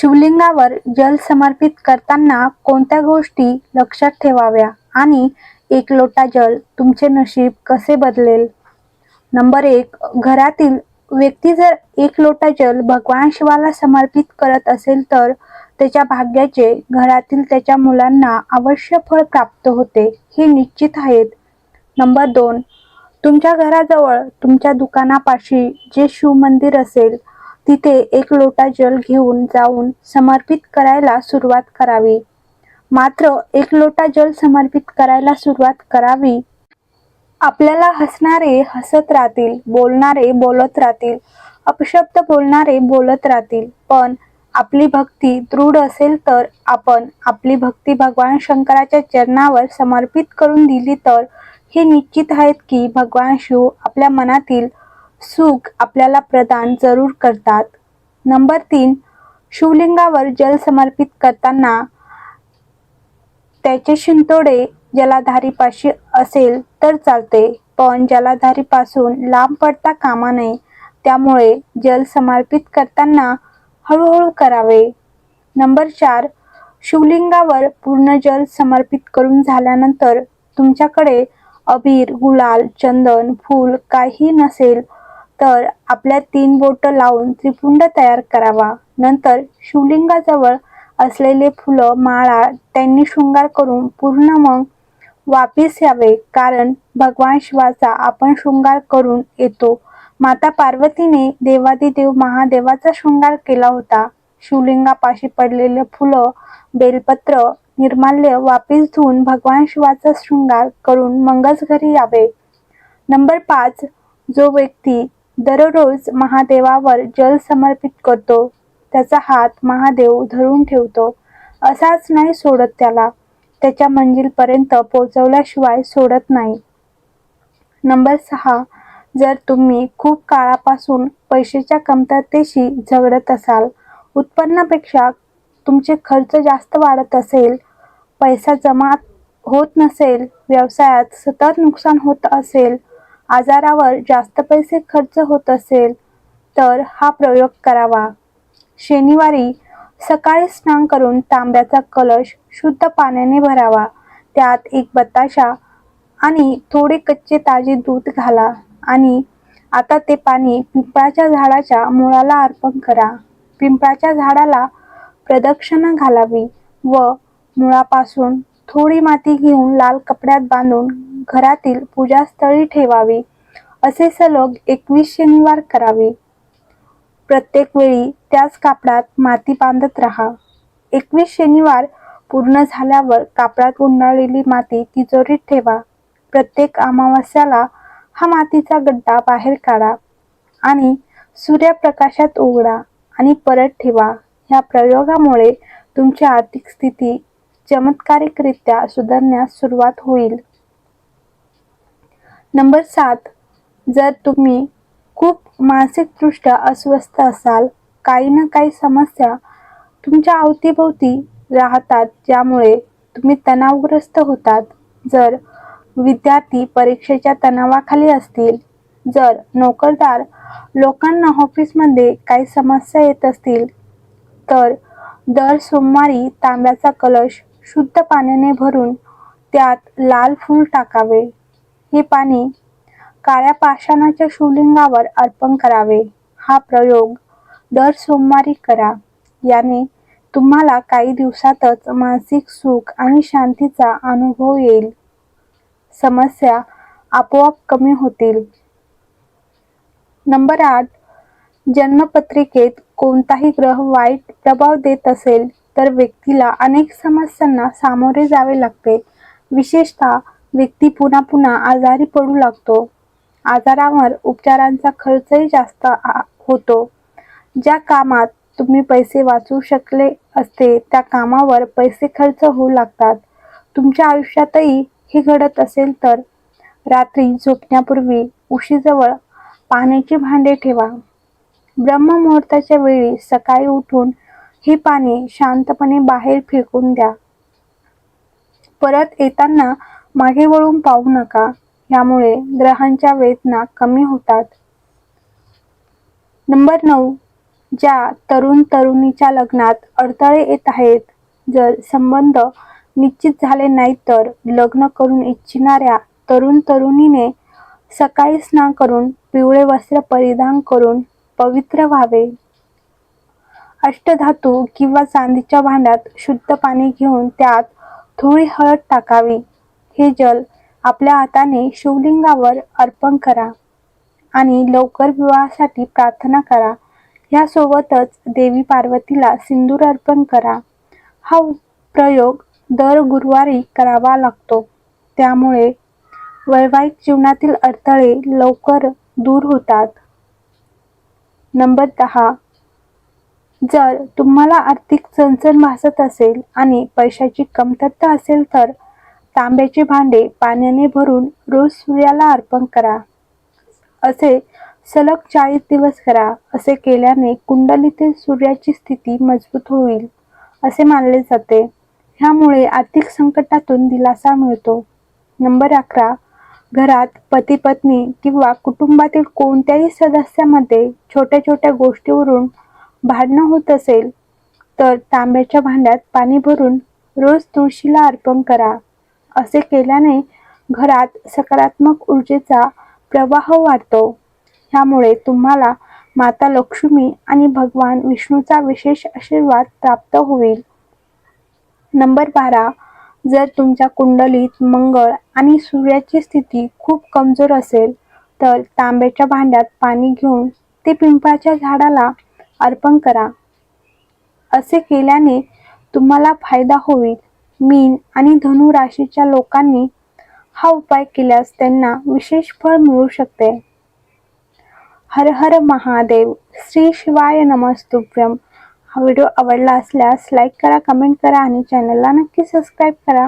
शिवलिंगावर जल समर्पित करताना कोणत्या गोष्टी लक्षात ठेवाव्या? आणि एक लोटा जल तुमचे नशीब कसे बदलेल? नंबर एक घरातील व्यक्ती जर एक लोटा जल भगवान शिवाला समर्पित करत असेल तर त्याच्या भाग्याचे घरातील त्याच्या मुलांना अवश्य फळ प्राप्त होते हे निश्चित आहेत. नंबर दोन तुमच्या घराजवळ तुमच्या दुकानापाशी जे शिव मंदिर असेल तिथे एक लोटा जल घेऊन जाऊन समर्पित करायला सुरुवात करावी. मात्र एक लोटा जल समर्पित करायला सुरुवात करावी. आपल्याला हसणारे हसत राहतील बोलणारे बोलत राहतील अपशब्द बोलणारे बोलत राहतील. पण आपली भक्ती दृढ असेल तर आपण आपली भक्ती भगवान शंकराच्या चरणावर समर्पित करून दिली तर हे निश्चित आहेत की भगवान शिव आपल्या मनातील सुख आपल्याला प्रदान जरूर करतात. नंबर तीन शिवलिंगावर जल समर्पित करताना त्याचे शिंतोडे जलाधारीपाशी असेल तर चालते पण जलाधारीपासून लांब पडता कामा नये. त्यामुळे जल समर्पित करताना हळूहळू करावे. नंबर चार शिवलिंगावर पूर्ण जल समर्पित करून झाल्यानंतर तुमच्याकडे अबीर गुलाल चंदन फूल काही नसेल तर आपल्या तीन बोट लावून त्रिपुंड तयार करावा. नंतर शिवलिंगाजवळ असलेले फुलं माळा त्यांनी शृंगार करून पूर्ण मग वापिस यावे. कारण भगवान शिवाचा आपण शृंगार करून येतो. माता पार्वतीने देवादिदेव महादेवाचा शृंगार केला होता. शिवलिंगापाशी पडलेले फुलं बेलपत्र निर्माल्य वापिस धुवून भगवान शिवाचा शृंगार करून मंगल घरी यावे. नंबर पाच जो व्यक्ती दररोज महादेवावर जल समर्पित करतो. त्याचा हात महादेव धरून ठेवतो. असाच नाही सोडत त्याला. त्याच्या मंजिलपर्यंत पोहोचवल्याशिवाय सोडत नाही. नंबर सहा. जर तुम्ही खूप काळापासून पैशाच्या कमतरतेशी झगडत असाल उत्पन्नापेक्षा तुमचे खर्च जास्त वाढत असेल पैसा जमा होत नसेल व्यवसायात सतत नुकसान होत असेल आजारावर जास्त पैसे खर्च होत असेल तर हा प्रयोग करावा. शनिवारी सकाळी स्नान करून तांब्याचा कलश शुद्ध पाण्याने भरावा. त्यात एक बताशा आणि थोडे कच्चे ताजे दूध घाला आणि आता ते पाणी पिंपळाच्या झाडाच्या मुळाला अर्पण करा. पिंपळाच्या झाडाला प्रदक्षिणा घालावी व मुळापासून थोडी माती घेऊन लाल कपड्यात बांधून घरातील पूजास्थळी ठेवावी असे सलग एकवीस शनिवार करावे. प्रत्येक वेळी त्याच कापडात माती बांधत राहा. एकवीस शनिवार पूर्ण झाल्यावर कापडात गुंडाळलेली माती तिजोरीत ठेवा. प्रत्येक अमावस्याला हा मातीचा गड्डा बाहेर काढा आणि सूर्यप्रकाशात उघडा आणि परत ठेवा. ह्या प्रयोगामुळे तुमची आर्थिक स्थिती चमत्कारिकरित्या सुधारण्यास सुरुवात होईल. नंबर सात जर तुम्ही खूप मानसिकदृष्ट्या अस्वस्थ असाल काही ना काही समस्या तुमच्या अवतीभोवती राहतात ज्यामुळे तुम्ही तणावग्रस्त होतात. जर विद्यार्थी परीक्षेच्या तणावाखाली असतील जर नोकरदार लोकांना ऑफिसमध्ये काही समस्या येत असतील तर दर सोमवारी तांब्याचा कलश शुद्ध पाण्याने भरून त्यात लाल फूल टाकावे. हे पाणी काळ्या पाषाणाच्या शिवलिंगावर अर्पण करावे. हा प्रयोग दर सोमवारी करा. याने तुम्हाला काही दिवसातच मानसिक सुख आणि शांतीचा अनुभव येईल. समस्या आपोआप कमी होतील. नंबर आठ. जन्मपत्रिकेत कोणताही ग्रह वाईट प्रभाव देत असेल तर व्यक्तीला अनेक समस्यांना सामोरे जावे लागते. विशेषतः व्यक्ती पुन्हा पुन्हा आजारी पडू लागतो. आजारावर उपचारांचा खर्चही जास्त होतो. ज्या कामात तुम्ही पैसे वाचवू शकले असते त्या कामावर पैसे खर्च होऊ लागतात. तुमच्या आयुष्यातही हे घडत असेल तर रात्री झोपण्यापूर्वी उशीजवळ पाण्याची भांडे ठेवा. ब्रह्ममुहूर्ताच्या वेळी सकाळी उठून ही पाणी शांतपणे बाहेर फेकून द्या. परत येताना मागे वळून पाहू नका. यामुळे ग्रहांच्या वेदना कमी होतात. नंबर नऊ. ज्या तरुण तरुणीच्या लग्नात अडथळे येत आहेत जर संबंध निश्चित झाले नाही तर लग्न करून इच्छिणाऱ्या तरुण तरुणीने सकाळी स्नान करून पिवळे वस्त्र परिधान करून पवित्र व्हावे. अष्टधातू किंवा चांदीच्या भांड्यात शुद्ध पाणी घेऊन त्यात थोडी हळद टाकावी. हे जल आपल्या हाताने शिवलिंगावर अर्पण करा आणि लवकर विवाहासाठी प्रार्थना करा. यासोबतच देवी पार्वतीला सिंदूर अर्पण करा. हा प्रयोग दर गुरुवारी करावा लागतो. त्यामुळे वैवाहिक जीवनातील अडथळे लवकर दूर होतात. नंबर दहा. जर तुम्हाला आर्थिक चणचण भासत असेल आणि पैशाची कमतरता असेल तर तांब्याचे भांडे पाण्याने भरून रोज सूर्याला अर्पण करा. असे सलग चाळीस दिवस करा. असे केल्याने कुंडलीतील सूर्याची स्थिती मजबूत होईल असे मानले जाते. ह्यामुळे आर्थिक संकटातून दिलासा मिळतो. नंबर अकरा. घरात पती पत्नी किंवा कुटुंबातील कोणत्याही सदस्यामध्ये छोट्या छोट्या गोष्टीवरून भांडणं होत असेल तर तांब्याच्या भांड्यात पाणी भरून रोज तुळशीला अर्पण करा. असे केल्याने घरात सकारात्मक ऊर्जेचा प्रवाह वाढतो. ह्यामुळे तुम्हाला माता लक्ष्मी आणि भगवान विष्णूचा विशेष आशीर्वाद प्राप्त होईल. नंबर बारा. जर तुमच्या कुंडलीत मंगळ आणि सूर्याची स्थिती खूप कमजोर असेल तर तांब्याच्या भांड्यात पाणी घेऊन ते पिंपळाच्या झाडाला अर्पण करा. असे केल्याने तुम्हाला फायदा होईल. मीन आणि धनु राशीच्या लोकांनी हा उपाय केल्यास त्यांना विशेष फळ मिळू शकते. हर हर महादेव श्री शिवाय नमस्तुभ्यम हा व्हिडिओ आवडला असल्यास लाईक करा कमेंट करा आणि चॅनलला नक्की सबस्क्राईब करा.